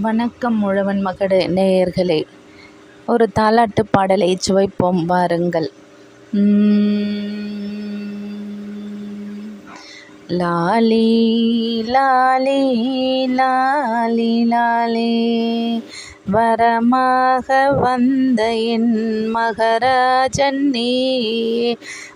வணக்கம் முழவன் மகடு நேயர்களே. ஒரு தாலாட்டு பாடலை சுவைப்போம் வாருங்கள். லாலி லாலி லாலி லாலி. வரமாக வந்த என் மகராஜன் நீ.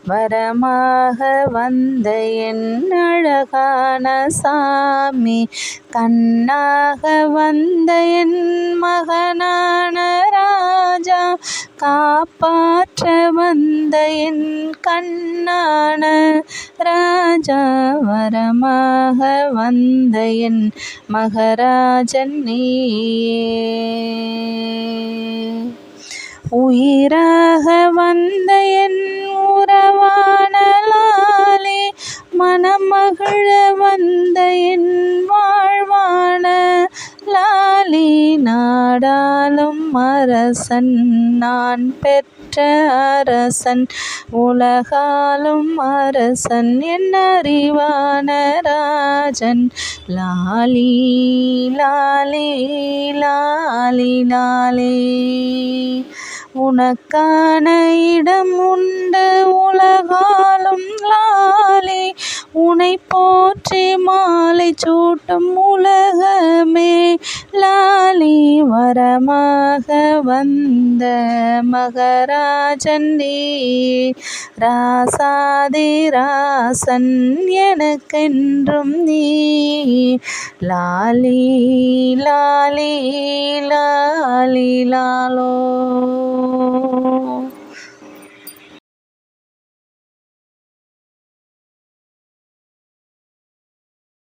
வரமாக வந்த என் அழகான சாமி. கண்ணாக வந்த என் மகனான ராஜா. காப்பாற்ற வந்த என் கண்ணான ராஜா வரமாக வந்த என் மகராஜன் நீயே. உயிராக வந்த என் உறவானலாலே லாலே வந்த என் வாழ்வான அரசன் நான் பெற்ற அரசன் உலகாலும் அரசன் என் அறிவான ராஜன். லாலி லாலி லாலி லாலி. உனக்கான இடம் உண்டு உலகாலும் லாலி. உனை போற்றி மாலை சூட்டும் உலக வரமாக வந்த மகராஜன் நீ ராசாதி ராசன் எனக்கென்றும் நீ லாலி லாலி லாலி லாலோ.